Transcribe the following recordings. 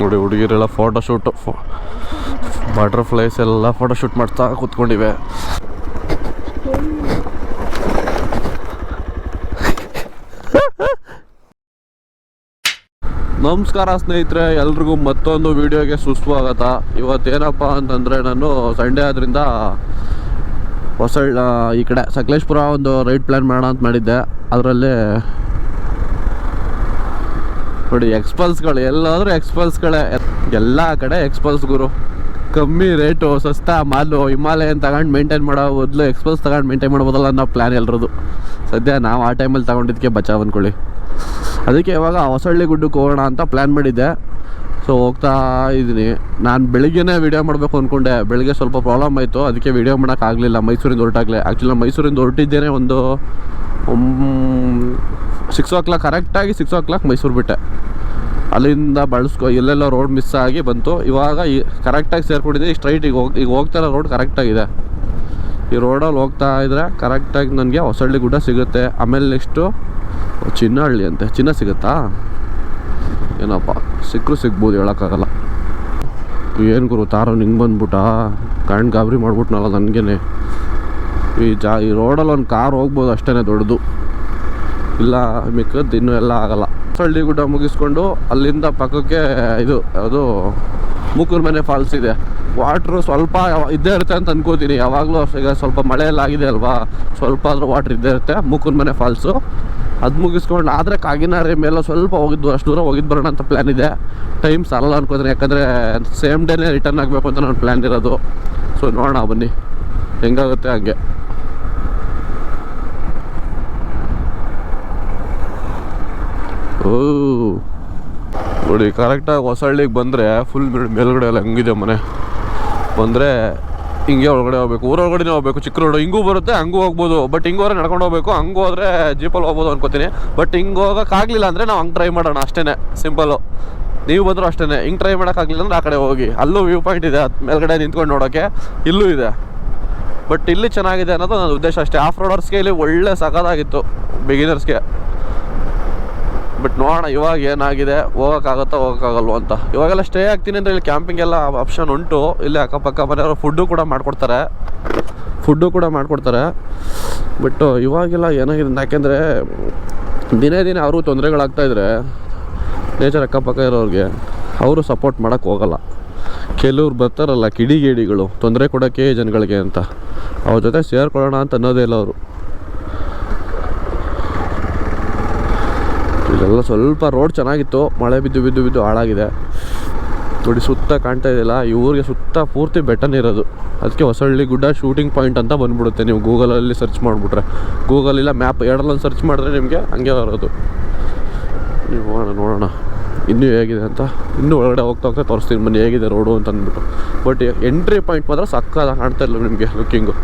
ನೋಡಿ ಹುಡುಗಿರೆಲ್ಲ photo shoot butterflies ಎಲ್ಲ ಫೋಟೋ ಶೂಟ್ ಮಾಡ್ತಾ ಕೂತ್ಕೊಂಡಿವೆ. ನಮಸ್ಕಾರ ಸ್ನೇಹಿತರೆ, ಎಲ್ರಿಗೂ ಮತ್ತೊಂದು ವಿಡಿಯೋಗೆ ಸುಸ್ವಾಗತ. ಇವತ್ತೇನಪ್ಪ ಅಂತಂದರೆ ನಾನು ಸಂಡೇ ಆದ್ರಿಂದ ಹೊಸ ಈ ಕಡೆ ಸಕಲೇಶ್ಪುರ ಒಂದು ರೈಡ್ ಪ್ಲ್ಯಾನ್ ಮಾಡೋಣ ಅಂತ ಮಾಡಿದ್ದೆ. ಅದರಲ್ಲಿ ನೋಡಿ ಎಕ್ಸ್ಪಲ್ಸ್ಗಳು ಎಲ್ಲಾದರೂ ಎಕ್ಸ್ಪಲ್ಸ್ಗಳೇ ಎಲ್ಲ ಕಡೆ ಎಕ್ಸ್ಪಲ್ಸ್ ಗುರು. ಕಮ್ಮಿ ರೇಟು ಸಸ್ತಾ ಮಾಲು, ಹಿಮಾಲಯನ್ ತಗೊಂಡು ಮೇಂಟೈನ್ ಮಾಡೋ ಬದಲು ಎಕ್ಸ್ಪಲ್ಸ್ ತಗೊಂಡು ಮೇಂಟೈನ್ ಮಾಡ್ಬೋದಲ್ಲ ಅನ್ನೋ ಪ್ಲ್ಯಾನ್ ಎಲ್ಲರದು ಸದ್ಯ ನಾವು ಆ ಟೈಮಲ್ಲಿ ತಗೊಂಡಿದ್ದಕ್ಕೆ ಬಚಾವ್ ಅಂದ್ಕೊಳ್ಳಿ ಅದಕ್ಕೆ ಇವಾಗ ಹೊಸಳ್ಳಿ ಗುಡ್ಡಕ್ಕೆ ಹೋಗೋಣ ಅಂತ ಪ್ಲ್ಯಾನ್ ಮಾಡಿದ್ದೆ. ಸೊ ಹೋಗ್ತಾ ಇದ್ದೀನಿ. ನಾನು ಬೆಳಿಗ್ಗೆನೇ ವೀಡಿಯೋ ಮಾಡಬೇಕು ಅಂದ್ಕೊಂಡೆ ಬೆಳಿಗ್ಗೆ ಸ್ವಲ್ಪ ಪ್ರಾಬ್ಲಮ್ ಆಯಿತು. ಅದಕ್ಕೆ ವೀಡಿಯೋ ಮಾಡೋಕ್ಕಾಗಲಿಲ್ಲ ಮೈಸೂರಿಂದ ಹೊರಟಾಗಲೇ. ಆ್ಯಕ್ಚುಲಿ ನಾನು ಮೈಸೂರಿಂದ ಹೊರಟಿದ್ದೇನೆ ಒಂದು ಸಿಕ್ಸ್ ಓ ಕ್ಲಾಕ್ ಕರೆಕ್ಟಾಗಿ ಸಿಕ್ಸ್ ಓ ಕ್ಲಾಕ್ ಮೈಸೂರು ಬಿಟ್ಟೆ. ಅಲ್ಲಿಂದ ಬಳಸ್ಕೊ ಎಲ್ಲೆಲ್ಲ ರೋಡ್ ಮಿಸ್ ಆಗಿ ಬಂತು. ಇವಾಗ ಈ ಕರೆಕ್ಟಾಗಿ ಸೇರ್ಕೊಂಡಿದ್ದೆ ಸ್ಟ್ರೈಟ್ ಈಗ ಹೋಗಿ, ಈಗ ಹೋಗ್ತಾ ಇರೋ ರೋಡ್ ಕರೆಕ್ಟಾಗಿದೆ ಈ ರೋಡಲ್ಲಿ ಹೋಗ್ತಾ ಇದ್ದರೆ ಕರೆಕ್ಟಾಗಿ ನನಗೆ ಹೊಸಳ್ಳಿ ಗುಡ್ಡ ಸಿಗುತ್ತೆ. ಆಮೇಲೆ ನೆಕ್ಸ್ಟು ಚಿನ್ನಹಳ್ಳಿ ಅಂತೆ. ಚಿನ್ನ ಸಿಗುತ್ತಾ? ಏನಪ್ಪ ಸಿಕ್ಕರು ಸಿಗ್ಬೋದು ಹೇಳೋಕ್ಕಾಗಲ್ಲ. ಏನು ಗುರು, ತಾರೋ ನಿಂಗೆ ಬಂದ್ಬಿಟ್ಟ ಕಣ್ಣು ಗಾಬರಿ ಮಾಡ್ಬಿಟ್ನಲ್ಲ ನನಗೇನೆ. ಈ ಜಾ, ಈ ರೋಡಲ್ಲಿ ಒಂದು ಕಾರ್ ಹೋಗ್ಬೋದು ಅಷ್ಟೇ ದೊಡ್ಡದು. ಇಲ್ಲ, ಮಿಕ್ಕದ್ದು ಇನ್ನೂ ಎಲ್ಲ ಆಗಲ್ಲ. ಹಳ್ಳಿ ಗುಡ್ಡ ಮುಗಿಸ್ಕೊಂಡು ಅಲ್ಲಿಂದ ಪಕ್ಕಕ್ಕೆ ಇದು, ಅದು ಮೂಕೂರು ಮನೆ ಫಾಲ್ಸ್ ಇದೆ. ವಾಟ್ರು ಸ್ವಲ್ಪ ಇದ್ದೇ ಇರುತ್ತೆ ಅಂತ ಅನ್ಕೋತೀನಿ. ಯಾವಾಗಲೂ ಈಗ ಸ್ವಲ್ಪ ಮಳೆ ಎಲ್ಲ ಆಗಿದೆ ಅಲ್ವಾ? ಸ್ವಲ್ಪ ಆದರೂ ವಾಟ್ರ್ ಇದ್ದೇ ಇರುತ್ತೆ, ಮೂಕೂರು ಮನೆ ಫಾಲ್ಸು ಅದು ಮುಗಿಸ್ಕೊಂಡು, ಆದರೆ ಕಾಗಿನಾರೆ ಮೇಲೆ ಸ್ವಲ್ಪ ಹೋಗಿದ್ದು, ಅಷ್ಟು ದೂರ ಹೋಗಿದ್ದು ಬರೋಣ ಅಂತ ಪ್ಲ್ಯಾನ್ ಇದೆ. ಟೈಮ್ ಸಾಲಲ್ಲ ಅನ್ಕೋತೀನಿ, ಯಾಕಂದರೆ ಸೇಮ್ ಡೇನೇ ರಿಟರ್ನ್ ಆಗಬೇಕು ಅಂತ ನನ್ನ ಪ್ಲ್ಯಾನ್ ಇರೋದು. ಸೊ ನೋಡೋಣ ಬನ್ನಿ. ಹೆಂಗಾಗುತ್ತೆ ಹಂಗೆ. ಓ. ನೋಡಿ ಕರೆಕ್ಟಾಗಿ ಹೊಸಳ್ಳಿಗೆ ಬಂದರೆ ಫುಲ್ ಮೇಲ್ಗಡೆ ಎಲ್ಲ ಹಂಗಿದೆ ಮನೆ. ಬಂದರೆ ಹಿಂಗೆ ಒಳಗಡೆ ಹೋಗ್ಬೇಕು. ಊರೊಳಗಡೆನೇ ಹೋಗ್ಬೇಕು. ಚಿಕ್ಕ ರೋಡು ಹಿಂಗೂ ಬರುತ್ತೆ, ಹಂಗೂ ಹೋಗ್ಬೋದು. ಬಟ್ ಹಿಂಗೆ ಹೋದ್ರೆ ನಡ್ಕೊಂಡು ಹೋಗ್ಬೇಕು. ಹಂಗೆ ಹೋದ್ರೆ ಜೀಪಲ್ಲಿ ಹೋಗ್ಬೋದು ಅನ್ಕೋತೀನಿ. ಬಟ್ ಹಿಂಗೆ ಹೋಗೋಕ್ಕಾಗಲಿಲ್ಲ ಅಂದರೆ ನಾವು ಹಂಗೆ ಟ್ರೈ ಮಾಡೋಣ ಅಷ್ಟೇ ಸಿಂಪಲ್ಲು ನೀವು ಬಂದರೂ ಅಷ್ಟೇ ಹಿಂಗೆ ಟ್ರೈ ಮಾಡೋಕ್ಕಾಗಲಿಲ್ಲ ಅಂದ್ರೆ ಆ ಕಡೆ ಹೋಗಿ. ಅಲ್ಲೂ ವ್ಯೂ ಪಾಯಿಂಟ್ ಇದೆ. ಮೇಲ್ಗಡೆ ನಿಂತ್ಕೊಂಡು ನೋಡೋಕ್ಕೆ ಇಲ್ಲೂ ಇದೆ. ಬಟ್ ಇಲ್ಲಿ ಚೆನ್ನಾಗಿದೆ ಅನ್ನೋದು ನನ್ನ ಉದ್ದೇಶ ಅಷ್ಟೇ. ಆಫ್ ರೋಡರ್ಸ್ಗೆ ಇಲ್ಲಿ ಒಳ್ಳೆ ಸಖತ್ತಾಗಿತ್ತು. ಬಿಗಿನರ್ಸ್ಗೆ ಬಟ್ ನೋಡೋಣ, ಇವಾಗ ಏನಾಗಿದೆ, ಹೋಗೋಕ್ಕಾಗತ್ತಾ, ಹೋಗೋಕ್ಕಾಗಲ್ವ ಅಂತ. ಇವಾಗೆಲ್ಲ ಸ್ಟೇ ಆಗ್ತೀನಿ ಅಂದರೆ ಇಲ್ಲಿ ಕ್ಯಾಂಪಿಂಗ್ ಎಲ್ಲ ಆಪ್ಷನ್ ಉಂಟು. ಇಲ್ಲಿ ಅಕ್ಕಪಕ್ಕ ಮನೆಯವರು ಫುಡ್ಡು ಕೂಡ ಮಾಡಿಕೊಡ್ತಾರೆ. ಫುಡ್ಡು ಕೂಡ ಮಾಡಿಕೊಡ್ತಾರೆ. ಬಟ್ ಇವಾಗೆಲ್ಲ ಏನಾಗಿದೆ ಯಾಕೆಂದರೆ, ದಿನೇ ದಿನೇ ತೊಂದರೆಗಳಾಗ್ತಾ ತೊಂದರೆಗಳಾಗ್ತಾಯಿದ್ರೆ ನೇಚರ್ ಅಕ್ಕಪಕ್ಕ ಇರೋರಿಗೆ ಅವರು ಸಪೋರ್ಟ್ ಮಾಡೋಕ್ಕೆ ಹೋಗಲ್ಲ. ಕೆಲವ್ರು ಬರ್ತಾರಲ್ಲ ಕಿಡಿಗೇಡಿಗಳು, ತೊಂದರೆ ಕೊಡೋಕ್ಕೆ ಜನಗಳಿಗೆ ಅಂತ. ಅವ್ರ ಜೊತೆ ಸೇರ್ಕೊಳ್ಳೋಣ ಅಂತ ಅನ್ನೋದೇ ಇಲ್ಲ ಅವರು. ಇದೆಲ್ಲ ಸ್ವಲ್ಪ ರೋಡ್ ಚೆನ್ನಾಗಿತ್ತು. ಮಳೆ ಬಿದ್ದು ಬಿದ್ದು ಬಿದ್ದು ಹಾಳಾಗಿದೆ. ನೋಡಿ, ಸುತ್ತ ಕಾಣ್ತಾ ಇದೆಯಲ್ಲ, ಈ ಊರಿಗೆ ಸುತ್ತ ಪೂರ್ತಿ ಬೆಟ್ಟನೇ ಇರೋದು. ಅದಕ್ಕೆ ಹೊಸಳ್ಳಿ ಗುಡ್ಡ ಶೂಟಿಂಗ್ ಪಾಯಿಂಟ್ ಅಂತ ಬಂದ್ಬಿಡುತ್ತೆ. ನೀವು ಗೂಗಲಲ್ಲಿ ಸರ್ಚ್ ಮಾಡಿಬಿಟ್ರೆ. ಇಲ್ಲ, ಮ್ಯಾಪ್ ಎರಡಲ್ಲೊಂದು ಸರ್ಚ್ ಮಾಡಿದ್ರೆ ನಿಮಗೆ ಹಂಗೆ ಬರೋದು. ನೀವು ಹೋಗೋಣ, ನೋಡೋಣ. ಇನ್ನೂ ಹೇಗಿದೆ ಅಂತ. ಇನ್ನೂ ಒಳಗಡೆ ಹೋಗ್ತಾ ಹೋಗ್ತಾ ತೋರಿಸ್ತೀನಿ. ಬನ್ನಿ, ಹೇಗಿದೆ ರೋಡು ಅಂತ ಅಂದ್ಬಿಟ್ಟು. ಬಟ್ ಎಂಟ್ರಿ ಪಾಯಿಂಟ್ ಮಾತ್ರ ಸಕ್ಕದ ಕಾಣ್ತಾ ಇಲ್ಲ ನಿಮಗೆ ಲುಕ್ಕಿಂಗು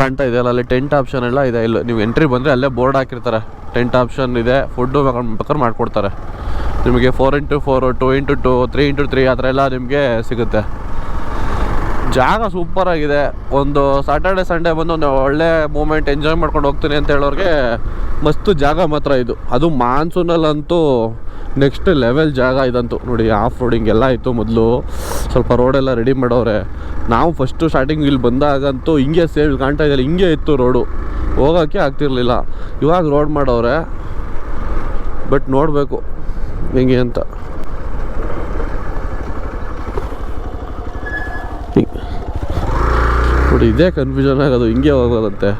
ಕಾಣ್ತಾ ಇದೆಯಲ್ಲ ಅಲ್ಲಿ ಟೆಂಟ್ ಆಪ್ಷನ್ ಎಲ್ಲ ಇದೆ. ಇಲ್ಲಿ ನೀವು ಎಂಟ್ರಿ ಬಂದರೆ ಅಲ್ಲೇ ಬೋರ್ಡ್ ಹಾಕಿರ್ತಾರೆ. ಟೆಂಟ್ ಆಪ್ಷನ್ ಇದೆ ಫುಡ್ಡು ಬೇಕಾದ್ರೆ ಮಾಡಿಕೊಡ್ತಾರೆ. ನಿಮಗೆ four into four two into two three into three ಆ ಥರ ಎಲ್ಲ ನಿಮಗೆ ಸಿಗುತ್ತೆ. ಜಾಗ ಸೂಪರ್ ಆಗಿದೆ. ಒಂದು ಸಾಟರ್ಡೆ ಸಂಡೇ ಬಂದು ಒಂದು ಒಳ್ಳೆ ಮೂಮೆಂಟ್ ಎಂಜಾಯ್ ಮಾಡ್ಕೊಂಡು ಹೋಗ್ತೀನಿ ಅಂತ ಹೇಳೋರಿಗೆ ಮಸ್ತ್ ಜಾಗ ಮಾತ್ರ ಇದು. ಅದು ಮಾನ್ಸೂನಲ್ಲಂತೂ ನೆಕ್ಸ್ಟ್ ಲೆವೆಲ್ ಜಾಗ ಇದಂತೂ. ನೋಡಿ ಆಫ್ ರೋಡಿಂಗ್ ಎಲ್ಲ ಇತ್ತು ಮೊದಲು. ಸ್ವಲ್ಪ ರೋಡೆಲ್ಲ ರೆಡಿ ಮಾಡೋರೆ ನಾವು ಫಸ್ಟು ಸ್ಟಾರ್ಟಿಂಗ್ ಇಲ್ಲಿ ಬಂದಾಗಂತೂ ಹಿಂಗೆ ಸೇವ್ ಕಾಣ್ತಾ ಇದ್ದಾರೆ ಹಿಂಗೆ ಇತ್ತು ರೋಡು ಹೋಗೋಕ್ಕೆ ಆಗ್ತಿರ್ಲಿಲ್ಲ. ಇವಾಗ ರೋಡ್ ಮಾಡೋರೆ ಬಟ್ ನೋಡಬೇಕು ಹೆಂಗೆ ಅಂತ. ನೋಡಿ, ಇದೇ ಕನ್ಫ್ಯೂಷನ್ ಆಗೋದು, ಹಿಂಗೆ ಹೋಗೋದಂತೆ.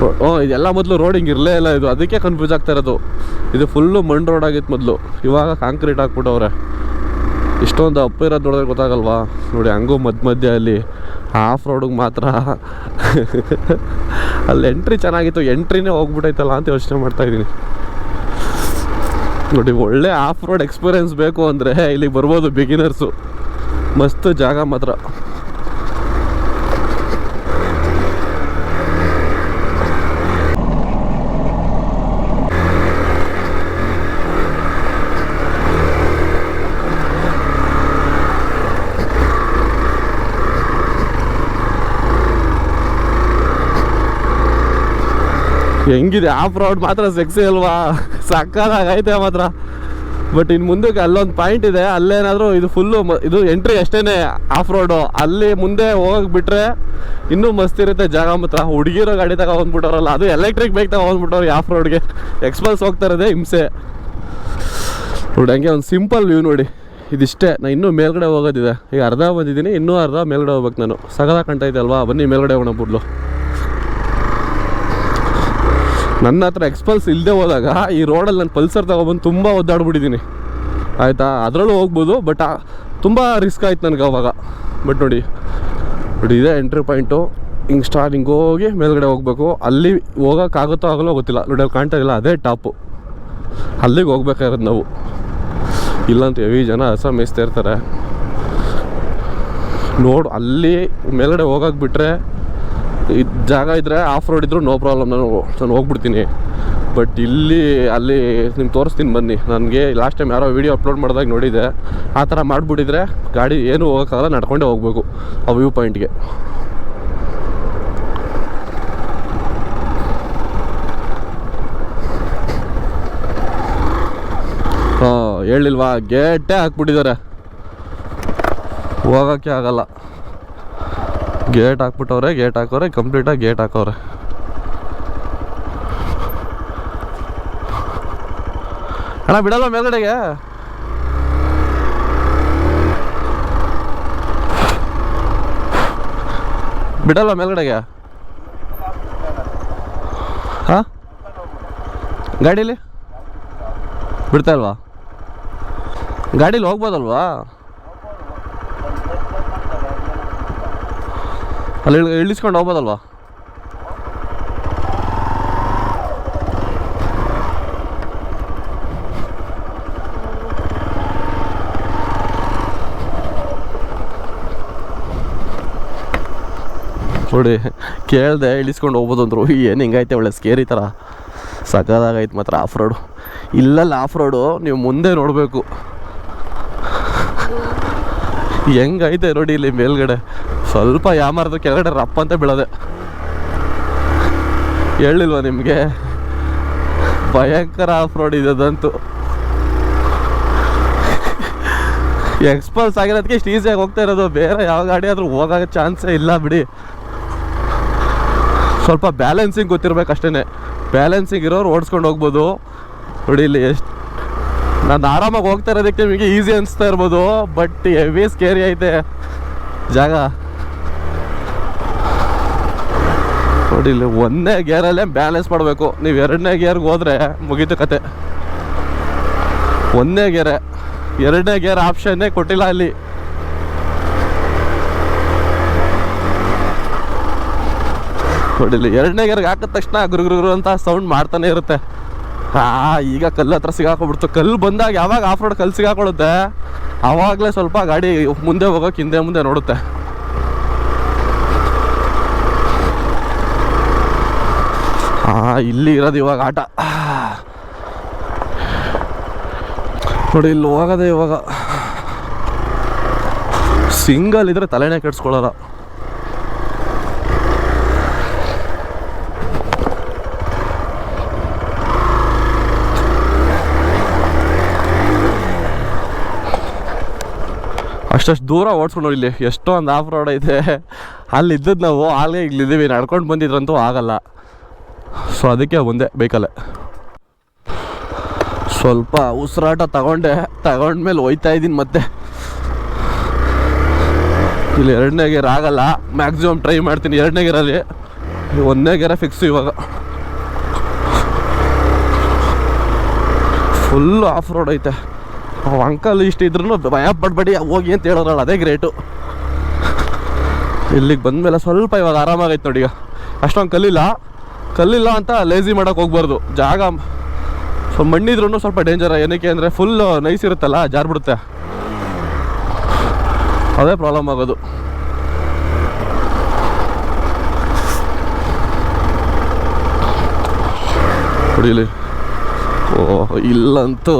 ಹ್ಞೂ ಇದೆಲ್ಲ ಮೊದಲು ರೋಡ್ ಹಿಂಗೆ ಇರಲೇ ಇಲ್ಲ ಇದು. ಅದಕ್ಕೆ ಕನ್ಫ್ಯೂಸ್ ಆಗ್ತಾ ಇರೋದು. ಇದು ಫುಲ್ಲು ಮಣ್ಣು ರೋಡ್ ಆಗಿತ್ತು ಮೊದಲು. ಇವಾಗ ಕಾಂಕ್ರೀಟ್ ಹಾಕ್ಬಿಟ್ಟವ್ರೆ. ಇಷ್ಟೊಂದು ಅಪ್ಪ ಇರೋದು ನೋಡಿದ್ರೆ ಗೊತ್ತಾಗಲ್ವಾ? ನೋಡಿ, ಹಂಗೂ ಮಧ್ಯ ಮಧ್ಯ ಅಲ್ಲಿ ಆಫ್ ರೋಡಿಗೆ ಮಾತ್ರ. ಅಲ್ಲಿ ಎಂಟ್ರಿ ಚೆನ್ನಾಗಿತ್ತು. ಎಂಟ್ರಿನೇ ಹೋಗ್ಬಿಟ್ಟೈತಲ್ಲ ಅಂತ ಯೋಚನೆ ಮಾಡ್ತಾ ಇದ್ದೀನಿ. ನೋಡಿ, ಒಳ್ಳೆ ಆಫ್ ರೋಡ್ ಎಕ್ಸ್ಪೀರಿಯನ್ಸ್ ಬೇಕು ಅಂದರೆ ಇಲ್ಲಿಗೆ ಬರ್ಬೋದು ಬಿಗಿನರ್ಸು ಮಸ್ತ್ ಜಾಗ ಮಾತ್ರ. ಹೆಂಗಿದೆ? ಆಫ್ ರೋಡ್ ಮಾತ್ರ ಸೆಕ್ಸಿ ಅಲ್ವಾ? ಸಕ್ಕದಾಗೈತೆ ಮಾತ್ರ. ಬಟ್ ಇನ್ನು ಮುಂದಕ್ಕೆ ಅಲ್ಲೊಂದು ಪಾಯಿಂಟ್ ಇದೆ, ಅಲ್ಲೇನಾದರೂ ಇದು ಫುಲ್ಲು ಇದು ಎಂಟ್ರಿ ಅಷ್ಟೇ ಆಫ್ ರೋಡು ಅಲ್ಲಿ ಮುಂದೆ ಹೋಗಕ್ಕೆ ಬಿಟ್ಟರೆ ಇನ್ನೂ ಮಸ್ತ್ ಇರುತ್ತೆ ಜಾಗ ಮಾತ್ರ. ಹುಡುಗಿರೋ ಗಾಡಿ ತಗೊಂಡ್ಬಿಟ್ಟವ್ರಲ್ಲ ಅದು ಎಲೆಕ್ಟ್ರಿಕ್ ಬೈಕ್ ತಗೊಂಡ್ಬಿಟ್ಟವ್ರು ಆಫ್ ರೋಡ್ಗೆ ಎಕ್ಸ್ಪಲ್ಸ್ ಹೋಗ್ತಾ ಇರೋದೇ ಹಿಂಸೆ. ನೋಡಿ ಹಂಗೆ ಒಂದು ಸಿಂಪಲ್ ವ್ಯೂ ನೋಡಿ. ಇದಿಷ್ಟೇ ನಾನು ಇನ್ನೂ ಮೇಲ್ಗಡೆ ಹೋಗೋದಿದೆ. ಈಗ ಅರ್ಧ ಬಂದಿದ್ದೀನಿ, ಇನ್ನೂ ಅರ್ಧ ಮೇಲ್ಗಡೆ ಹೋಗ್ಬೇಕು ನಾನು. ಸಗದ ಕಾಣ್ತೈತೆ ಅಲ್ವಾ ಬನ್ನಿ ಮೇಲ್ಗಡೆ ಹೋಗೋಣ ಬಿಡ್ಲು ನನ್ನ ಹತ್ರ ಎಕ್ಸ್ಪಲ್ಸ್ ಇಲ್ಲದೆ ಹೋದಾಗ ಈ ರೋಡಲ್ಲಿ ನಾನು ಪಲ್ಸರ್ ತಗೊಬಂದು ತುಂಬ ಒದ್ದಾಡ್ಬಿಟ್ಟಿದ್ದೀನಿ ಆಯಿತಾ? ಅದರಲ್ಲೂ ಹೋಗ್ಬೋದು ಬಟ್ ತುಂಬ ರಿಸ್ಕ್ ಆಯ್ತು ನನಗೆ ಅವಾಗ. ಬಟ್ ನೋಡಿ ನೋಡಿ ಇದೇ ಎಂಟ್ರಿ ಪಾಯಿಂಟು ಹಿಂಗೆ ಸ್ಟಾರ್ಟ್ ಹಿಂಗೆ ಹೋಗಿ ಮೇಲ್ಗಡೆ ಹೋಗ್ಬೇಕು. ಅಲ್ಲಿ ಹೋಗೋಕ್ಕಾಗುತ್ತೋ ಆಗಲೋ ಗೊತ್ತಿಲ್ಲ. ನೋಡಿ, ಅಲ್ಲಿ ಕಾಣ್ತಾ ಇಲ್ಲ ಅದೇ ಟಾಪು ಅಲ್ಲಿಗೆ ಹೋಗ್ಬೇಕಾಗಿರೋದು ನಾವು. ಇಲ್ಲಂತ ಹೆವಿ ಜನ ಹಸ ಮೇಯಿಸ್ತಾ ಇರ್ತಾರೆ. ನೋಡು, ಅಲ್ಲಿ ಮೇಲ್ಗಡೆ ಹೋಗಕ್ಕೆ ಬಿಟ್ಟರೆ ಇದು ಜಾಗ ಇದ್ದರೆ ಆಫ್ ರೋಡ್ ಇದ್ದರೂ ನೋ ಪ್ರಾಬ್ಲಮ್ ನಾನು ನಾನು ಹೋಗ್ಬಿಡ್ತೀನಿ. ಬಟ್ ಇಲ್ಲಿ, ಅಲ್ಲಿ ನಿಮ್ಗೆ ತೋರಿಸ್ತೀನಿ ಬನ್ನಿ. ನನಗೆ ಲಾಸ್ಟ್ ಟೈಮ್ ಯಾರೋ ವೀಡಿಯೋ ಅಪ್ಲೋಡ್ ಮಾಡಿದಾಗ ನೋಡಿದೆ. ಆ ಥರ ಮಾಡಿಬಿಟ್ಟಿದ್ರೆ ಗಾಡಿ ಏನೂ ಹೋಗೋಕ್ಕಾಗಲ್ಲ, ನಡ್ಕೊಂಡೇ ಹೋಗಬೇಕು ಆ ವ್ಯೂ ಪಾಯಿಂಟ್ಗೆ ಹಾಂ, ಹೇಳಿಲ್ವಾ? ಗೇಟೇ ಹಾಕ್ಬಿಟ್ಟಿದ್ದಾರೆ. ಹೋಗೋಕ್ಕೆ ಆಗಲ್ಲ. ಗೇಟ್ ಹಾಕ್ಬಿಟ್ಟವ್ರೆ ಗೇಟ್ ಹಾಕೋರೆ ಕಂಪ್ಲೀಟಾಗಿ ಗೇಟ್ ಹಾಕೋರೆ. ಅಣ್ಣ ಬಿಡಲ್ಲ ಮೇಲ್ಗಡೆಗೆ? ಬಿಡಲ್ಲ ಮೇಲ್ಗಡೆಗೆ? ಹಾಂ? ಗಾಡೀಲಿ? ಬಿಡ್ತಾ ಇಲ್ವಾ? ಗಾಡೀಲಿ ಹೋಗ್ಬೋದಲ್ವಾ? ಅಲ್ಲಿ ಇಳ್- ಇಳಿಸ್ಕೊಂಡು ಹೋಗ್ಬೋದಲ್ವಾ? ನೋಡಿ, ಕೇಳ್ದೆ ಇಳಿಸ್ಕೊಂಡು ಹೋಗ್ಬೋದು ಅಂದರು. ಏನು ಹಿಂಗೈತೆ ಒಳ್ಳೆ ಸ್ಕೇರಿ ಥರ ಸಕದಾಗೈತೆ ಮಾತ್ರ ಆಫ್ ರೋಡು ಇಲ್ಲಲ್ಲ ಆಫ್ ರೋಡು ನೀವು ಮುಂದೆ ನೋಡಬೇಕು. ಹೆಂಗೈತೆ ನೋಡಿ ಇಲ್ಲಿ ಮೇಲ್ಗಡೆ. ಸ್ವಲ್ಪ ಯಾಮಾರದ ಕೆಳಗಡೆ ರಪ್ಪ ಅಂತ ಬೀಳೋದೆ. ಹೇಳಿಲ್ವ ನಿಮಗೆ? ಭಯಂಕರ ಆಫ್ ರೋಡ್ ಇದೆ ಅದಂತೂ. ಎಕ್ಸ್ಪಲ್ಸ್ ಆಗಿರೋದಕ್ಕೆ ಇಷ್ಟು ಈಸಿಯಾಗಿ ಹೋಗ್ತಾ ಇರೋದು. ಬೇರೆ ಯಾವ ಗಾಡಿ ಆದರೂ ಹೋಗೋ ಚಾನ್ಸೇ ಇಲ್ಲ ಬಿಡಿ. ಸ್ವಲ್ಪ ಬ್ಯಾಲೆನ್ಸಿಂಗ್ ಗೊತ್ತಿರ್ಬೇಕು ಅಷ್ಟೇ ಬ್ಯಾಲೆನ್ಸಿಂಗ್ ಇರೋರು ಓಡಿಸ್ಕೊಂಡು ಹೋಗ್ಬೋದು. ನೋಡಿ ಇಲ್ಲಿ ಎಷ್ಟು ನಾನು ಆರಾಮಾಗಿ ಹೋಗ್ತಾ ಇರೋದಕ್ಕೆ ನಿಮಗೆ ಈಸಿ ಅನಿಸ್ತಾ ಇರ್ಬೋದು. ಬಟ್ ಹೆವಿ ಸ್ಕೇರಿ ಐತೆ. ಜಾಗ. ನೋಡಿ ಇಲ್ಲಿ ಒಂದನೇ ಗೇರಲ್ಲೇ ಬ್ಯಾಲೆನ್ಸ್ ಮಾಡಬೇಕು. ನೀವು ಎರಡನೇ ಗೇರ್ಗೆ ಹೋದ್ರೆ ಮುಗೀತು ಕತೆ. ಒಂದನೇ ಗೇರೆ. ಎರಡನೇ ಗೇರ್ ಆಪ್ಷನ್ನೇ ಕೊಟ್ಟಿಲ್ಲ ಅಲ್ಲಿ. ನೋಡಿಲ್ಲ ಎರಡನೇ ಗೇರ್ಗೆ ಹಾಕಿದ ತಕ್ಷಣ ಗುರು ಗುರು ಗುರು ಅಂತ ಸೌಂಡ್ ಮಾಡ್ತಾನೆ ಇರುತ್ತೆ. ಹಾ ಈಗ ಕಲ್ಲು ಹತ್ರ ಸಿಗಾಕೊಂಡ್ಬಿಡ್ತು ಕಲ್ಲು ಬಂದಾಗ ಯಾವಾಗ ಆಫ್ ರೋಡ್ ಕಲ್ಲು ಸಿಗಾಕೊಳ್ಳುತ್ತೆ ಆವಾಗಲೇ ಸ್ವಲ್ಪ ಗಾಡಿ ಮುಂದೆ ಹೋಗೋಕೆ ಹಿಂದೆ ಮುಂದೆ ನೋಡುತ್ತೆ. ಇಲ್ಲಿ ಇರೋದು ಇವಾಗ ಆಟ. ನೋಡಿ, ಇಲ್ಲಿ ಹೋಗೋದೆ ಇವಾಗ. ಸಿಂಗಲ್ ಇದ್ರೆ ತಲೆನೇ ಕೆಡ್ಸ್ಕೊಳ್ಳಲ್ಲ. ಅಷ್ಟಷ್ಟು ದೂರ ಓಡಿಸ್ಕೊಂಡು ಇಲ್ಲಿ. ಎಷ್ಟೊಂದು ಆಫ್ ರೋಡ್ ಐತೆ ಅಲ್ಲಿ ಇದ್ದದ್ದು ನಾವು ಆಲ್ಗೆ ಇಲ್ಲಿದ್ದೀವಿ ನಡ್ಕೊಂಡು ಬಂದಿದ್ರಂತೂ ಆಗಲ್ಲ. ಸೊ ಅದಕ್ಕೆ ಒಂದೇ ಬೈಕಲ್ಲೇ. ಸ್ವಲ್ಪ ಉಸಿರಾಟ ತಗೊಂಡೆ, ತಗೊಂಡ್ಮೇಲೆ ಹೋಯ್ತಾ ಇದ್ದೀನಿ ಮತ್ತೆ. ಇಲ್ಲಿ ಎರಡನೇ ಗೇರ್ ಆಗಲ್ಲ ಮ್ಯಾಕ್ಸಿಮಮ್ ಟ್ರೈ ಮಾಡ್ತೀನಿ ಎರಡನೇ ಗೇರಲ್ಲಿ. ಒಂದನೇ ಗೇರ ಫಿಕ್ಸು ಇವಾಗ. ಫುಲ್ಲು ಆಫ್ ರೋಡ್ ಐತೆ. ಅಂಕಲ್ ಇಷ್ಟು ಇದ್ರೂ ಭಯ ಪಡ್ಬೇಡಿ ಹೋಗಿ ಅಂತ ಹೇಳೋರಲ್ಲ ಅದೇ ಗ್ರೇಟು ಇಲ್ಲಿಗೆ ಬಂದಮೇಲೆ ಸ್ವಲ್ಪ ಇವಾಗ ಆರಾಮಾಗೈತೆ ನೋಡಿ ಅಷ್ಟೊಂದು ಕಲ್ಲಿಲ್ಲ ಕಲ್ಲಿಲ್ಲ ಅಂತ ಲೇಸಿ ಮಾಡೋಕೆ ಹೋಗ್ಬಾರ್ದು. ಜಾಗ ಸೊ ಮಣ್ಣಿದ್ರೂ ಸ್ವಲ್ಪ ಡೇಂಜರ್ ಏನಕ್ಕೆ ಅಂದರೆ ಫುಲ್ ನೈಸ್ ಇರುತ್ತಲ್ಲ, ಜಾರ್ಬಿಡುತ್ತೆ. ಅದೇ ಪ್ರಾಬ್ಲಮ್ ಆಗೋದು. ಕುಡಿಲಿ. ಓ, ಇಲ್ಲಂತೂ.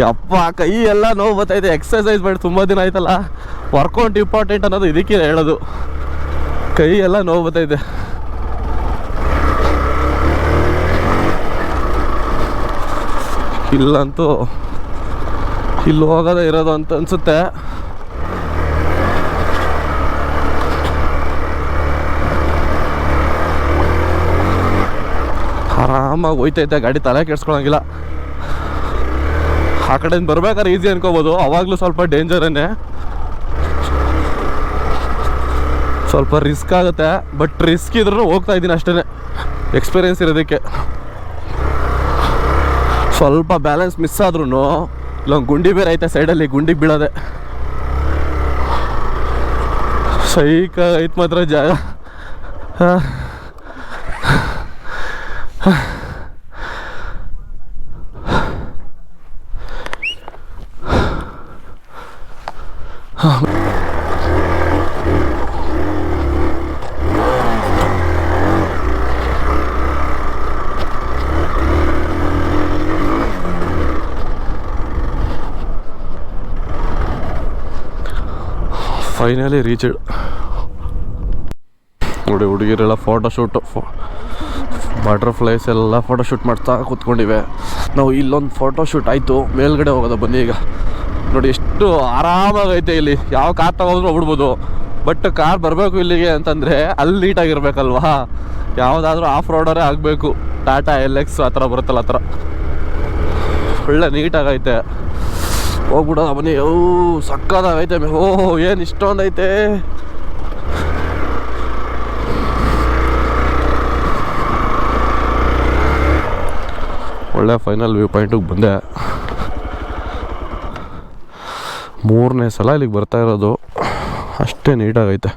ಯಪ್ಪ ಕೈ ಎಲ್ಲ ನೋವು ಬರ್ತೈತೆ. ಎಕ್ಸರ್ಸೈಸ್ ಮಾಡಿ ತುಂಬ ದಿನ ಆಯ್ತಲ್ಲ. ವರ್ಕೌಟ್ ಇಂಪಾರ್ಟೆಂಟ್ ಅನ್ನೋದು ಇದಕ್ಕೆ ಹೇಳೋದು. ಕೈ ಎಲ್ಲ ನೋವು ಬರ್ತೈತೆ. ಇಲ್ಲಂತೂ ಇಲ್ಲಿ ಹೋಗೋದೇ ಇರೋದು ಅಂತ ಅನ್ಸುತ್ತೆ. ಆರಾಮಾಗಿ ಹೋಯ್ತೈತೆ, ಗಾಡಿ ತಲೆ ಕೆಡ್ಸ್ಕೊಳಂಗಿಲ್ಲ. ಆ ಕಡೆಯಿಂದ ಬರ್ಬೇಕಾದ್ರೆ ಈಸಿ ಅನ್ಕೋಬೋದು. ಅವಾಗಲೂ ಸ್ವಲ್ಪ ಡೇಂಜರನ್ನೇ ಸ್ವಲ್ಪ ರಿಸ್ಕ್ ಆಗುತ್ತೆ. ಬಟ್ ರಿಸ್ಕ್ ಇದ್ರೂ ಹೋಗ್ತಾ ಇದ್ದೀನಿ ಅಷ್ಟೇ ಎಕ್ಸ್ಪೀರಿಯನ್ಸ್ ಇರೋದಕ್ಕೆ. ಸ್ವಲ್ಪ ಬ್ಯಾಲೆನ್ಸ್ ಮಿಸ್ ಆದ್ರೂ ಇಲ್ಲೊಂದು ಗುಂಡಿ ಬೇರೆ ಐತೆ ಸೈಡಲ್ಲಿ ಗುಂಡಿಗೆ ಬೀಳೋದೆ. ಸೈಕ ಐತ್ ಮಾತ್ರ ಜಾಗ. ಫೈನಲಿ ರೀಚ್ಡ್ ನೋಡಿ, ಹುಡುಗಿರೆಲ್ಲ ಫೋಟೋ ಶೂಟು ಬಟರ್ಫ್ಲೈಸ್ ಎಲ್ಲ ಫೋಟೋ ಶೂಟ್ ಮಾಡ್ತಾ ಕೂತ್ಕೊಂಡಿವೆ. ನಾವು ಇಲ್ಲೊಂದು ಫೋಟೋ ಶೂಟ್ ಆಯಿತು. ಮೇಲ್ಗಡೆ ಹೋಗೋದ ಬನ್ನಿ ಈಗ. ನೋಡಿ, ಎಷ್ಟು ಆರಾಮಾಗೈತೆ ಇಲ್ಲಿ. ಯಾವ ಕಾರ್ ತಗೊಂಡ್ರು ಹೋಗ್ಬಿಡ್ಬೋದು. ಬಟ್ ಕಾರ್ ಬರಬೇಕು ಇಲ್ಲಿಗೆ ಅಂತಂದರೆ ಅಲ್ಲಿ ನೀಟಾಗಿರ್ಬೇಕಲ್ವಾ ಯಾವುದಾದ್ರೂ ಆಫ್ ರೋಡರೇ ಆಗಬೇಕು. ಟಾಟಾ ಎಲ್ ಎಕ್ಸ್ ಆ ಥರ ಬರುತ್ತಲ್ಲ ಆ ಥರ. ಒಳ್ಳೆ ನೀಟಾಗೈತೆ ಹೋಗ್ಬಿಡೋದ ಮನೆ ಓ, ಸಕ್ಕದಾಗೈತೆ. ಓ, ಏನು ಇಷ್ಟೊಂದೈತೆ. ಒಳ್ಳೆ ಫೈನಲ್ ವ್ಯೂ ಪಾಯಿಂಟಿಗೆ ಬಂದೆ. ಮೂರನೇ ಸಲ ಇಲ್ಲಿಗೆ ಬರ್ತಾ ಇರೋದು ಅಷ್ಟೇ ನೀಟಾಗೈತೆ.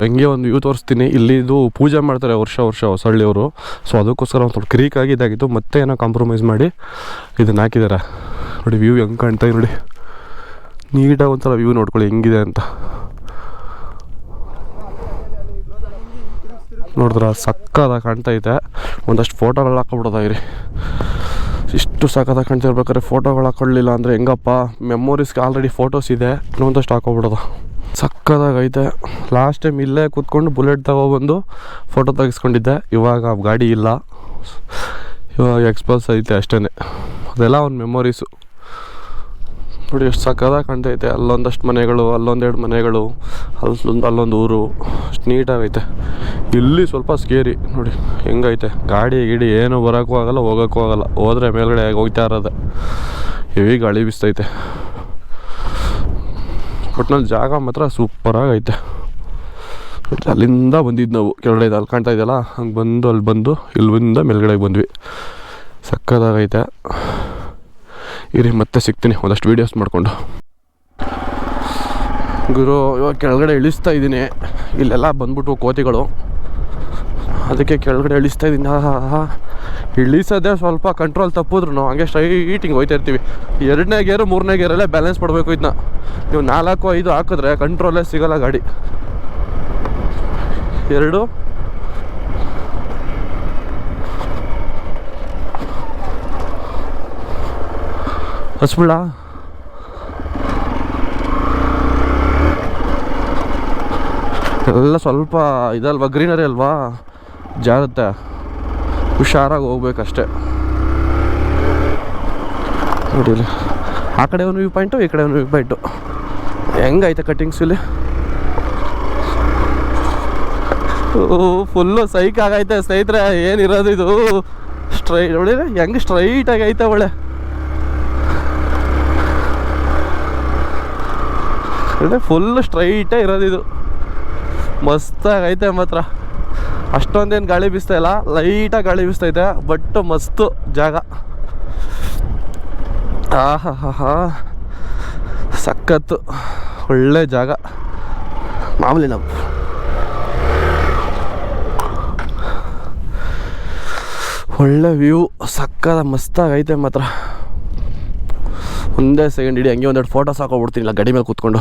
ಹಂಗೆ ಒಂದು ವ್ಯೂ ತೋರಿಸ್ತೀನಿ. ಇಲ್ಲಿದು ಪೂಜೆ ಮಾಡ್ತಾರೆ ವರ್ಷ ವರ್ಷ ಹೊಸಳ್ಳಿಯವರು. ಸೊ ಅದಕ್ಕೋಸ್ಕರ ಒಂದು ಸ್ವಲ್ಪ ಕ್ರೀಕ್ ಆಗಿ ಇದಾಗಿತ್ತು. ಮತ್ತೆ ಏನೋ ಕಾಂಪ್ರಮೈಸ್ ಮಾಡಿ ಇದನ್ನ ಹಾಕಿದ್ದಾರೆ ನೋಡಿ ವ್ಯೂ ಹೆಂಗೆ ಕಾಣ್ತಾ ಇದೆ ನೋಡಿ. ನೀಟಾಗಿ ಒಂಥರ ವ್ಯೂ ನೋಡ್ಕೊಳ್ಳಿ ಹೆಂಗಿದೆ ಅಂತ. ನೋಡಿದ್ರ? ಸಕ್ಕದಾಗ ಕಾಣ್ತಾ ಇದೆ. ಒಂದಷ್ಟು ಫೋಟೋಗಳು ಹಾಕೊಬಿಡೋದಾಗಿರಿ ಇಷ್ಟು ಸಖತ್ತಾಗಿ ಕಾಣ್ತಿರ್ಬೇಕಾದ್ರೆ ಫೋಟೋಗಳು ಹಾಕೊಳ್ಳಿಲ್ಲ ಅಂದರೆ ಹೆಂಗಪ್ಪ? ಮೆಮೊರೀಸ್ಗೆ ಆಲ್ರೆಡಿ ಫೋಟೋಸ್ ಇದೆ. ಇನ್ನೊಂದಷ್ಟು ಹಾಕೋಬಿಡೋದು. ಸಕ್ಕದಾಗೈತೆ ಲಾಸ್ಟ್ ಟೈಮ್ ಇಲ್ಲೇ ಕೂತ್ಕೊಂಡು ಬುಲೆಟ್ ತಗೊಬಂದು ಫೋಟೋ ತೆಗೆಸ್ಕೊಂಡಿದ್ದೆ. ಇವಾಗ ಗಾಡಿ ಇಲ್ಲ. ಇವಾಗ ಎಕ್ಸ್ಪಲ್ಸ್ ಐತೆ ಅಷ್ಟೇ ಅದೆಲ್ಲ ಒಂದು ಮೆಮೊರೀಸು ನೋಡಿ ಎಷ್ಟು ಸಕ್ಕದಾಗಿ ಕಾಣ್ತೈತೆ. ಅಲ್ಲೊಂದಷ್ಟು ಮನೆಗಳು, ಅಲ್ಲೊಂದೆರಡು ಮನೆಗಳು, ಅಲ್ಲೊಂದು ಅಲ್ಲೊಂದು ಊರು. ಅಷ್ಟು ನೀಟಾಗೈತೆ. ಇಲ್ಲಿ ಸ್ವಲ್ಪ ಸ್ಕೇರಿ ನೋಡಿ, ಹೆಂಗೈತೆ. ಗಾಡಿ, ಗಿಡಿ, ಏನು ಬರೋಕ್ಕೂ ಆಗಲ್ಲ, ಹೋಗೋಕ್ಕೂ ಆಗಲ್ಲ. ಹೋದ್ರೆ ಮೇಲ್ಗಡೆ ಹೋಗ್ತಾ ಇರೋದೆ. ಹೆವಿ ಗಾಳಿ ಬೀಸ್ತೈತೆ. ಒಟ್ನಲ್ಲಿ ಜಾಗ ಮಾತ್ರ ಸೂಪರಾಗೈತೆ ಅಲ್ಲಿಂದ ಬಂದಿದ್ದು ನಾವು. ಕೆಳಗಡೆ ಇದೆ, ಅಲ್ಲಿ ಕಾಣ್ತಾ ಇದೆಯಲ್ಲ? ಹಂಗೆ ಬಂದು, ಅಲ್ಲಿ ಬಂದು, ಇಲ್ಲಿಂದ ಮೇಲ್ಗಡೆಗೆ ಬಂದ್ವಿ. ಸಕ್ಕದಾಗೈತೆ ಇರಿ, ಮತ್ತೆ ಸಿಗ್ತೀನಿ. ಒಂದಷ್ಟು ವೀಡಿಯೋಸ್ ಮಾಡಿಕೊಂಡು. ಗುರು, ಇವಾಗ ಕೆಳಗಡೆ ಇಳಿಸ್ತಾ ಇದ್ದೀನಿ. ಇಲ್ಲೆಲ್ಲ ಬಂದ್ಬಿಟ್ಟು ಕೋತಿಗಳು. ಅದಕ್ಕೆ ಕೆಳಗಡೆ ಇಳಿಸ್ತಾ ಇದ್ದೀನಿ. ಇಳಿಸೋದೇ ಸ್ವಲ್ಪ ಕಂಟ್ರೋಲ್ ತಪ್ಪಿದ್ರು ಹಂಗೆ ಸ್ಟ್ರೈಟಿಂಗ್ ಹೋಯ್ತಾ ಇರ್ತೀವಿ. ಎರಡನೇ ಗೇರು, ಮೂರನೇ ಗೇರಲ್ಲೇ ಬ್ಯಾಲೆನ್ಸ್ ಮಾಡಬೇಕು ಇದನ್ನ ನೀವು ನಾಲ್ಕು, ಐದು ಹಾಕಿದ್ರೆ ಕಂಟ್ರೋಲೇ ಸಿಗಲ್ಲ ಗಾಡಿ. ಎರಡು ಹಸ್ಬಿಳ ಎಲ್ಲ ಸ್ವಲ್ಪ ಇದಲ್ವಾ, ಗ್ರೀನರಿ ಅಲ್ವಾ? ಜಾರುತ್ತೆ. ಹುಷಾರಾಗಿ ಹೋಗ್ಬೇಕಷ್ಟೆ. ನೋಡಿ ಆ ಕಡೆ ಒಂದು ವ್ಯೂ ಪಾಯಿಂಟು, ಈ ಕಡೆ ಒಂದು ವ್ಯೂ ಪಾಯಿಂಟು. ಹೆಂಗೈತೆ ಕಟ್ಟಿಂಗ್ಸ್ ಇಲ್ಲಿ? ಫುಲ್ಲು ಸೈಕ್ ಆಗೈತೆ ಸ್ನೇಹಿತರೆ, ಏನಿರೋದು ಇದು? ಸ್ಟ್ರೈಟ್ ನೋಡಿ ಹೆಂಗೆ ಸ್ಟ್ರೈಟಾಗಿ ಐತೆ ಒಳ್ಳೆ ಫುಲ್ ಸ್ಟ್ರೈಟೇ ಇರೋದು ಇದು. ಮಸ್ತಾಗೈತೆ ಮಾತ್ರ ಅಷ್ಟೊಂದೇನು ಗಾಳಿ ಬೀಸ್ತಾ ಇಲ್ಲ. ಲೈಟಾಗಿ ಗಾಳಿ ಬೀಸ್ತೈತೆ ಬಟ್ ಮಸ್ತು ಜಾಗ. ಆಹಾ ಹಾ ಹಾ ಸಖತ್ತು. ಒಳ್ಳೆ ಜಾಗ. ಮಾಮೂಲಿ ನಾವು. ಒಳ್ಳೆ ವ್ಯೂ ಸಕ್ಕದ ಮಸ್ತಾಗೈತೆ ಮಾತ್ರ ಒಂದೇ ಸೆಕೆಂಡ್ ಇಡೀ, ಹಂಗೆ ಒಂದೆರಡು ಫೋಟೋಸ್ ಹಾಕೋಬಿಡ್ತೀನಿ, ಇಲ್ಲ ಗಾಡಿ ಮೇಲೆ ಕೂತ್ಕೊಂಡು.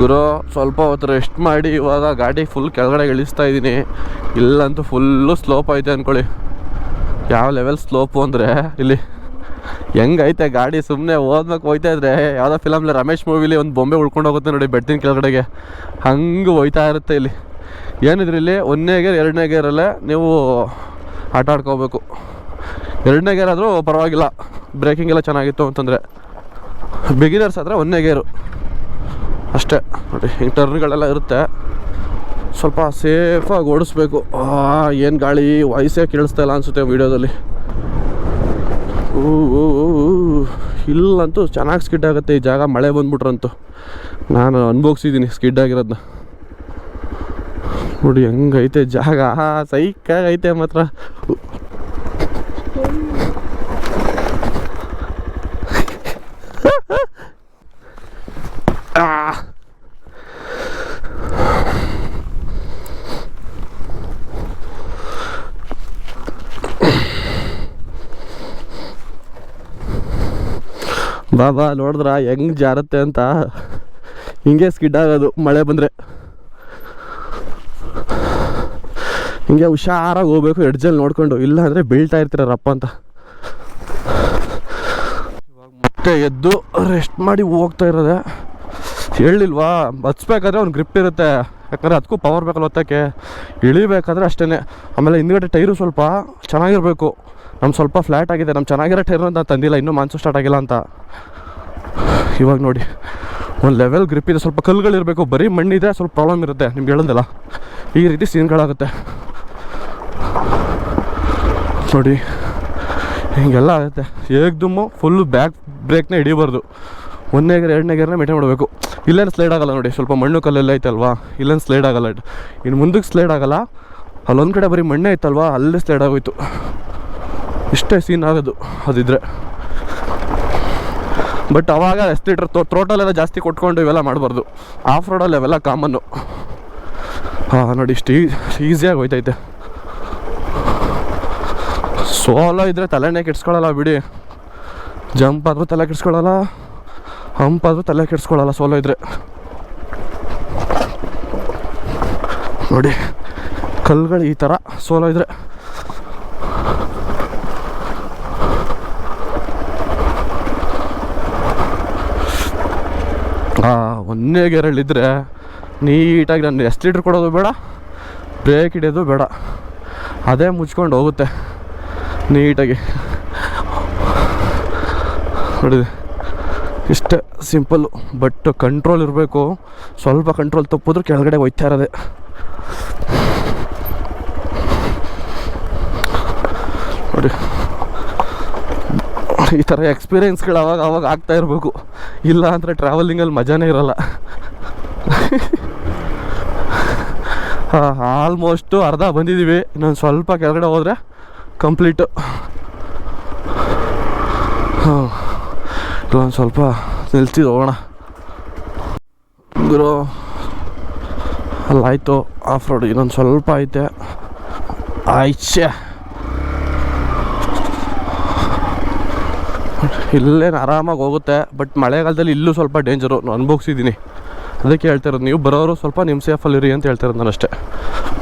ಗುರು, ಸ್ವಲ್ಪ ಹೊತ್ತು ರೆಸ್ಟ್ ಮಾಡಿ, ಇವಾಗ ಗಾಡಿ ಫುಲ್ ಕೆಳಗಡೆ ಇಳಿಸ್ತಾ ಇದ್ದೀನಿ. ಇಲ್ಲಂತೂ ಫುಲ್ಲು ಸ್ಲೋಪ್ ಐತೆ ಅಂದ್ಕೊಳ್ಳಿ ಯಾವ ಲೆವೆಲ್ ಸ್ಲೋಪು ಅಂದರೆ, ಇಲ್ಲಿ ಹೆಂಗೈತೆ ಗಾಡಿ ಸುಮ್ಮನೆ ಓದ್ಬೇಕು, ಹೋಯ್ತಾ ಇದ್ರೆ. ಯಾವುದೋ ಫಿಲಮ್ಲಿ ರಮೇಶ್ ಮೂವಿಲಿ ಒಂದು ಬೊಂಬೆ ಉಳ್ಕೊಂಡು ಹೋಗುತ್ತೆ ನೋಡಿ ಬೆಟ್ಟಿನ ಕೆಳಗಡೆಗೆ. ಹಂಗೆ ಹೋಯ್ತಾ ಇರುತ್ತೆ ಇಲ್ಲಿ. ಏನಿದ್ರೆ ಇಲ್ಲಿ, ಒಂದನೇ ಗೇರ್, ಎರಡನೇ ಗೇರಲ್ಲೇ ನೀವು ಆಟ ಆಡ್ಕೋಬೇಕು. ಎರಡನೇ ಗೇರ್ ಆದರೂ ಪರವಾಗಿಲ್ಲ. ಬ್ರೇಕಿಂಗ್ ಎಲ್ಲ ಚೆನ್ನಾಗಿತ್ತು ಅಂತಂದರೆ. ಬಿಗಿನರ್ಸ್ ಆದರೆ ಒಂದನೇ ಗೇರು. ಅಷ್ಟೇ. ನೋಡಿ ಹಿಂಗೆ ಟರ್ನ್ಗಳೆಲ್ಲ ಇರುತ್ತೆ. ಸ್ವಲ್ಪ ಸೇಫಾಗಿ ಓಡಿಸ್ಬೇಕು. ಏನು ಗಾಳಿ ವಾಯ್ಸೇ ಕೇಳಿಸ್ತಾ ಇಲ್ಲ ಅನಿಸುತ್ತೆ ವೀಡಿಯೋದಲ್ಲಿ. ಇಲ್ಲಂತೂ ಚೆನ್ನಾಗಿ ಸ್ಕಿಡ್ ಆಗುತ್ತೆ ಈ ಜಾಗ. ಮಳೆ ಬಂದ್ಬಿಟ್ರಂತೂ. ನಾನು ಅನುಭವಿಸಿದ್ದೀನಿ ಸ್ಕಿಡ್ ಆಗಿರೋದನ್ನ ನೋಡಿ, ಹೆಂಗೈತೆ ಜಾಗ. ಸೈಕಾಗೈತೆ ಮಾತ್ರ. ಬಾ ಬಾ ನೋಡಿದ್ರ? ಹೆಂಗ್ ಜಾರತ್ತೆ ಅಂತ? ಹಿಂಗೆ ಸ್ಕಿಡ್ ಆಗೋದು, ಮಳೆ ಬಂದರೆ. ಹಿಂಗೆ ಹುಷಾರಾಗಿ ಹೋಗ್ಬೇಕು ಎಡ್ಜಲ್ಲಿ ನೋಡಿಕೊಂಡು. ಇಲ್ಲ ಅಂದರೆ ಬೀಳ್ತಾ ಇರ್ತೀರ ರಪ್ಪ ಅಂತ. ಇವಾಗ ಮತ್ತೆ ಎದ್ದು ರೆಸ್ಟ್ ಮಾಡಿ ಹೋಗ್ತಾ ಇರೋದೆ. ಹೇಳಿಲ್ವಾ? ಹಚ್ಬೇಕಾದ್ರೆ ಒಂದು ಗ್ರಿಪ್ ಇರುತ್ತೆ. ಯಾಕಂದರೆ ಅದಕ್ಕೂ ಪವರ್ ಬೇಕಲ್ಲ ಒತ್ತಕ್ಕೆ. ಇಳಿಬೇಕಾದ್ರೆ ಅಷ್ಟೇ ಆಮೇಲೆ ಹಿಂದ್ಗಡೆ ಟೈರು ಸ್ವಲ್ಪ ಚೆನ್ನಾಗಿರಬೇಕು. ನಮ್ಮ ಸ್ವಲ್ಪ ಫ್ಲ್ಯಾಟ್ ಆಗಿದೆ ನಮ್ಮ ಚೆನ್ನಾಗಿರೋ ಟೈರ್ನ ಅಂತ ತಂದಿಲ್ಲ, ಇನ್ನೂ ಮಾನ್ಸು ಸ್ಟಾರ್ಟ್ ಆಗಿಲ್ಲ ಅಂತ. ಇವಾಗ ನೋಡಿ, ಒಂದು ಲೆವೆಲ್ ಗ್ರಿಪ್ ಇದೆ, ಸ್ವಲ್ಪ ಕಲ್ಲುಗಳಿರಬೇಕು ಬರೀ ಮಣ್ಣಿದೆ, ಸ್ವಲ್ಪ ಪ್ರಾಬ್ಲಮ್ ಇರುತ್ತೆ, ನಿಮ್ಗೆ ಹೇಳೋದಿಲ್ಲ. ಈ ರೀತಿ ಸೀನ್ಗಳಾಗುತ್ತೆ. ನೋಡಿ, ಹಿಂಗೆಲ್ಲ ಆಗುತ್ತೆ. ಹೇಗ್ದುಮ್ಮು ಫುಲ್ಲು ಬ್ಯಾಕ್ ಬ್ರೇಕ್ನ ಹಿಡಿಬಾರ್ದು. ಒಂದನೇ ಗೇರ್, ಎರಡನೇ ಗೇರ್ನ ಮೇಂಟೈನ್ ಮಾಡಬೇಕು. ಇಲ್ಲೇನು ಸ್ಲೈಡ್ ಆಗಲ್ಲ ನೋಡಿ, ಸ್ವಲ್ಪ ಮಣ್ಣು ಕಲ್ಲೆಲ್ಲ ಐತಲ್ವಾ? ಇಲ್ಲೇನು ಸ್ಲೈಡ್ ಆಗಲ್ಲ ಇನ್ನು ಮುಂದಕ್ಕೆ ಸ್ಲೈಡ್ ಆಗಲ್ಲ. ಅಲ್ಲೊಂದು ಕಡೆ ಬರೀ ಮಣ್ಣೇ ಐತಲ್ವಾ ಅಲ್ಲೇ ಸ್ಲೈಡ್ ಆಗೋಯ್ತು. ಇಷ್ಟೇ ಸೀನ್ ಆಗೋದು ಅದಿದ್ರೆ. ಬಟ್ ಅವಾಗ ಎಷ್ಟು ತೋ ತೋಟಲೆಲ್ಲ ಜಾಸ್ತಿ ಕೊಟ್ಕೊಂಡು ಇವೆಲ್ಲ ಮಾಡಬಾರ್ದು. ಆಫ್ ರೋಡಲ್ಲಿ ಅವೆಲ್ಲ ಕಾಮನ್ನು ಹಾಂ ನೋಡಿ ಇಷ್ಟು ಈಸಿಯಾಗಿ ಹೋಯ್ತೈತೆ. ಸೋಲೋ ಇದ್ರೆ ತಲೆನೇ ಕೆಡ್ಸ್ಕೊಳ್ಳಲ್ಲ ಬಿಡಿ. ಜಂಪ್ ಆದರೂ ತಲೆ ಕೆಡ್ಸ್ಕೊಳ್ಳಲ್ಲ ಹಂಪ್ ಆದರೂ ತಲೆ ಕೆಡ್ಸ್ಕೊಳ್ಳಲ್ಲ ಸೋಲೋ ಇದ್ರೆ. ನೋಡಿ, ಕಲ್ಗಳು ಈ ಥರ ಸೋಲೋ ಇದ್ರೆ. ಆ ಒಂದನೇ ಗೇರಲ್ಲಿದ್ದರೆ ನೀಟಾಗಿ ನಾನು ಎಷ್ಟು ಲೀಟ್ರ್ ಕೊಡೋದು ಬೇಡ, ಬ್ರೇಕ್ ಹಿಡಿಯೋದು ಬೇಡ. ಅದೇ ಮುಚ್ಕೊಂಡು ಹೋಗುತ್ತೆ ನೀಟಾಗಿ. ನೋಡಿ, ಇಷ್ಟೇ ಸಿಂಪಲ್ಲು ಬಟ್ ಕಂಟ್ರೋಲ್ ಇರಬೇಕು. ಸ್ವಲ್ಪ ಕಂಟ್ರೋಲ್ ತಪ್ಪಿದ್ರು ಕೆಳಗಡೆ ಹೋಯ್ತಾ ಇರೋದೆ. ನೋಡಿ. ಈ ಥರ ಎಕ್ಸ್ಪೀರಿಯೆನ್ಸ್ಗಳು ಅವಾಗ ಅವಾಗ ಆಗ್ತಾ ಇರಬೇಕು. ಇಲ್ಲ ಅಂದರೆ ಟ್ರಾವೆಲಿಂಗಲ್ಲಿ ಮಜಾನೇ ಇರಲ್ಲ. ಆಲ್ಮೋಸ್ಟು ಅರ್ಧ ಬಂದಿದ್ದೀವಿ ಇನ್ನೊಂದು ಸ್ವಲ್ಪ ಕೆಳಗಡೆ ಹೋದರೆ ಕಂಪ್ಲೀಟು ಹಾಂ ಇಲ್ಲೊಂದು ಸ್ವಲ್ಪ ನಿಲ್ತಿದ್ದು ಹೋಗೋಣ. ಗುರು ಅಲ್ಲಾಯಿತು ಆಫ್ ರೋಡ್ ಇನ್ನೊಂದು ಸ್ವಲ್ಪ ಐತೆ. ಆಯ್ಚೆ ಇಲ್ಲೇನು ಆರಾಮಾಗಿ ಹೋಗುತ್ತೆ ಬಟ್ ಮಳೆಗಾಲದಲ್ಲಿ ಇಲ್ಲೂ ಸ್ವಲ್ಪ ಡೇಂಜರು ನಾನು ಅನುಭವಿಸಿದ್ದೀನಿ. ಅದಕ್ಕೆ ಹೇಳ್ತಿರೋದು ನೀವು ಬರೋರು ಸ್ವಲ್ಪ ನಿಮ್ಮ ಸೇಫಲ್ಲಿರಿ ಅಂತ ಹೇಳ್ತಾ ಇರೋದು ನಾನು ಅಷ್ಟೇ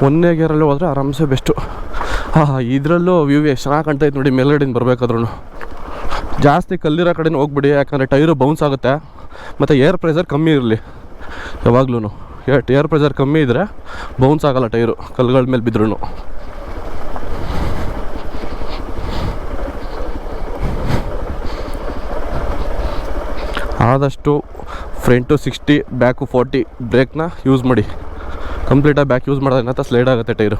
ಒಂದನೇ ಗೇರಲ್ಲಿ ಹೋದರೆ ಆರಾಮ್ಸೆ ಬೆಸ್ಟು ಹಾಂ ಇದರಲ್ಲೂ ವ್ಯೂ ಎಷ್ಟು ಚೆನ್ನಾಗಿ ಇತ್ತು ನೋಡಿ, ಮೇಲ್ಗಡೆಯಿಂದ ಬರಬೇಕಾದ್ರೂ ಜಾಸ್ತಿ ಕಲ್ಲಿರೋ ಕಡೆಯೂ ಹೋಗ್ಬಿಡಿ, ಯಾಕಂದರೆ ಟೈರು ಬೌನ್ಸ್ ಆಗುತ್ತೆ. ಮತ್ತು ಏರ್ ಪ್ರೆಷರ್ ಕಮ್ಮಿ ಇರಲಿ. ಯಾವಾಗ್ಲೂ ಏರ್ ಪ್ರೆಷರ್ ಕಮ್ಮಿ ಇದ್ದರೆ ಬೌನ್ಸ್ ಆಗೋಲ್ಲ ಟೈರು ಕಲ್ಲುಗಳ ಮೇಲೆ ಬಿದ್ರೂ ಆದಷ್ಟು ಫ್ರಂಟು ಸಿಕ್ಸ್ಟಿ ಬ್ಯಾಕು ಫೋರ್ಟಿ ಬ್ರೇಕ್ನ ಯೂಸ್ ಮಾಡಿ. ಕಂಪ್ಲೀಟಾಗಿ ಬ್ಯಾಕ್ ಯೂಸ್ ಮಾಡೋದ್ರಿಂದ ಸ್ಲೈಡ್ ಆಗುತ್ತೆ ಟೈರು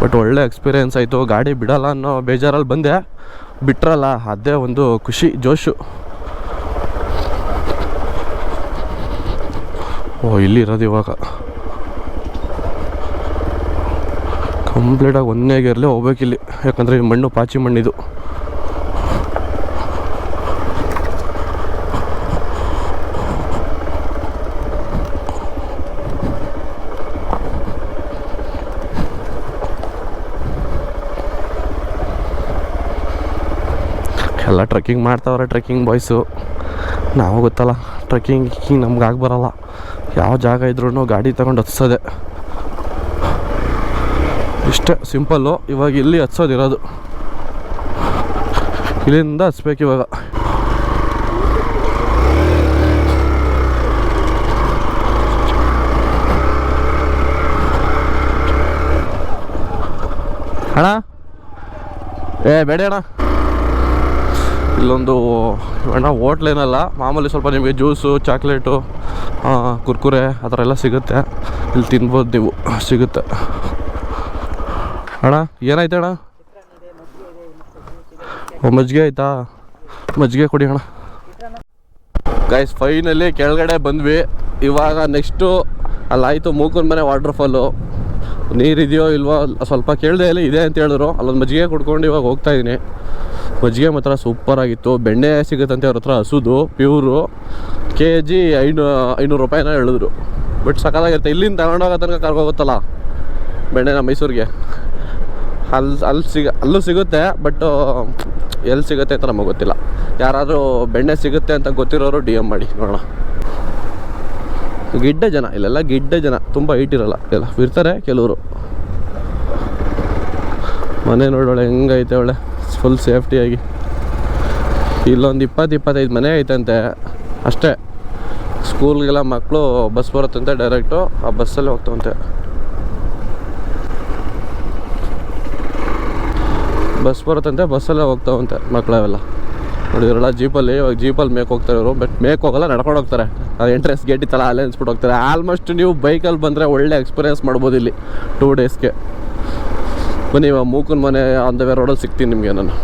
ಬಟ್ ಒಳ್ಳೆ ಎಕ್ಸ್ಪೀರಿಯೆನ್ಸ್ ಆಯಿತು. ಗಾಡಿ ಬಿಡಲ್ಲ ಅನ್ನೋ ಬೇಜಾರಲ್ಲಿ ಬಂದೆ. ಬಿಟ್ರಲ್ಲ, ಅದೇ ಒಂದು ಖುಷಿ, ಜೋಶು. ಓ ಇಲ್ಲಿ ಇರೋದು ಇವಾಗ ಕಂಪ್ಲೀಟಾಗಿ ಒಂದನೇ ಗೇರ್ಲೇ ಹೋಗ್ಬೇಕಿಲ್ಲಿ. ಯಾಕಂದರೆ ಈ ಮಣ್ಣು ಪಾಚಿ ಮಣ್ಣಿದು. ಎಲ್ಲ ಟ್ರೆಕ್ಕಿಂಗ್ ಮಾಡ್ತಾವ್ರೆ ಟ್ರೆಕ್ಕಿಂಗ್ ಬಾಯ್ಸು ನಾವು ಗೊತ್ತಲ್ಲ ಟ್ರೆಕ್ಕಿಂಗ್ ಗಿಕ್ಕಿಂಗ್ ನಮ್ಗೆ ಆಗಿ ಬರಲ್ಲ. ಯಾವ ಜಾಗ ಇದ್ರೂ ಗಾಡಿ ತಗೊಂಡು ಹತ್ಸೋದೆ. ಇಷ್ಟೇ ಸಿಂಪಲ್ಲು ಇವಾಗ ಇಲ್ಲಿ ಹತ್ಸೋದಿರೋದು. ಇಲ್ಲಿಂದ ಹಚ್ಬೇಕು ಇವಾಗ. ಅಣ್ಣ? ಏ, ಬೇಡ ಅಣ್ಣ. ಇಲ್ಲೊಂದು ಅಣ್ಣ ಹೋಟ್ಲೇನಲ್ಲ ಮಾಮೂಲಿ ಸ್ವಲ್ಪ ನಿಮಗೆ ಜ್ಯೂಸು ಚಾಕ್ಲೇಟು ಕುರ್ಕುರೆ ಆ ಥರ ಎಲ್ಲ ಸಿಗುತ್ತೆ. ಇಲ್ಲಿ ತಿನ್ಬೋದು ನೀವು, ಸಿಗುತ್ತೆ. ಅಣ್ಣ, ಏನಾಯ್ತು ಅಣ್ಣ? ಮಜ್ಜಿಗೆ ಆಯ್ತಾ? ಮಜ್ಜಿಗೆ ಕೊಡಿ ಅಣ್ಣ. ಗೈಸ್ ಫೈನಲ್ಲಿ ಕೆಳಗಡೆ ಬಂದ್ವಿ. ಇವಾಗ ನೆಕ್ಸ್ಟು ಅಲ್ಲಾಯಿತು ಮೂಕನ ಮನೆ ವಾಟ್ರ್ ಫಾಲು ನೀರಿದೆಯೋ ಇಲ್ವೋ ಸ್ವಲ್ಪ ಕೇಳಿದೆ ಇಲ್ಲ ಇದೆ ಅಂತ ಹೇಳಿದ್ರು. ಅಲ್ಲೊಂದು ಮಜ್ಜಿಗೆ ಕುಡ್ಕೊಂಡು ಇವಾಗ ಹೋಗ್ತಾ ಇದ್ದೀನಿ ಮಜ್ಜಿಗೆ ಮಾತ್ರ ಸೂಪರ್ ಆಗಿತ್ತು. ಬೆಣ್ಣೆ ಸಿಗುತ್ತಂತೆ ಅವ್ರ ಹತ್ರ, ಹಸುದು, ಪ್ಯೂರು. ಕೆ ಜಿ ಐನೂ, ಐನೂರು ರೂಪಾಯಿನ ಹೇಳಿದ್ರು. ಬಟ್ ಸಕಾಲಾಗಿರುತ್ತೆ ಇಲ್ಲಿಂದ ತಗೊಂಡೋಗೋ ತನಕ ಕರ್ಕೋಗುತ್ತಲ್ಲ ಬೆಣ್ಣೆನ ಮೈಸೂರಿಗೆ. ಅಲ್ಲಿ ಅಲ್ಲಿ ಸಿಗ, ಅಲ್ಲೂ ಸಿಗುತ್ತೆ ಬಟ್ ಎಲ್ಲಿ ಸಿಗುತ್ತೆ ಅಂತ ನಮಗೆ ಗೊತ್ತಿಲ್ಲ. ಯಾರಾದರೂ ಬೆಣ್ಣೆ ಸಿಗುತ್ತೆ ಅಂತ ಗೊತ್ತಿರೋರು ಡಿ ಎಂ ಮಾಡಿ, ನೋಡೋಣ. ಗಿಡ್ಡ ಜನ, ಇಲ್ಲೆಲ್ಲ ಗಿಡ್ಡ ಜನ, ತುಂಬ ಹೈಟ್ ಇರಲ್ಲ, ಎಲ್ಲ ಇರ್ತಾರೆ ಕೆಲವರು. ಮನೆ ನೋಡೋಳೆ, ಹೆಂಗೈತೆ ಒಳ್ಳೆ ಫುಲ್ ಸೇಫ್ಟಿಯಾಗಿ ಇಲ್ಲೊಂದು ಇಪ್ಪತ್ತು ಇಪ್ಪತ್ತೈದು ಮನೆ ಐತಂತೆ, ಅಷ್ಟೇ. ಸ್ಕೂಲ್ಗೆಲ್ಲ ಮಕ್ಕಳು ಬಸ್ ಬರುತ್ತಂತೆ ಡೈರೆಕ್ಟು ಆ ಬಸ್ಸಲ್ಲಿ ಹೋಗ್ತವಂತೆ. ಬಸ್ ಬರುತ್ತಂತೆ ಬಸ್ಸಲ್ಲೇ ಹೋಗ್ತಾವಂತೆ ಮಕ್ಕಳವೆಲ್ಲ ನೋಡಿದ್ರಲ್ಲ ಜೀಪಲ್ಲಿ ಇವಾಗ ಜೀಪಲ್ಲಿ ಮೇಕ್ ಹೋಗ್ತಾರೆ ಇವರು ಬಟ್ ಮೇಕ್ ಹೋಗಲ್ಲ, ನಡ್ಕೊಂಡು ಹೋಗ್ತಾರೆ. ಅದು ಎಂಟ್ರೆನ್ಸ್ ಗೇಟ್ ಇತ್ತಲ್ಲ, ಅಲ್ಲೇ ಅನ್ಸ್ಬಿಟ್ಟು ಹೋಗ್ತಾರೆ. ಆಲ್ಮೋಸ್ಟ್ ನೀವು ಬೈಕಲ್ಲಿ ಬಂದರೆ ಒಳ್ಳೆ ಎಕ್ಸ್ಪೀರಿಯನ್ಸ್ ಮಾಡ್ಬೋದು ಇಲ್ಲಿ. ಟೂ ಡೇಸ್ಗೆ ಬನ್ನಿ, ಇವಾಗ ಮೂಕನ ಮನೆ ಆನ್ ದ ವೇ ರೋಡಲ್ಲಿ ಸಿಗ್ತೀನಿ ನಿಮಗೆ ನಾನು.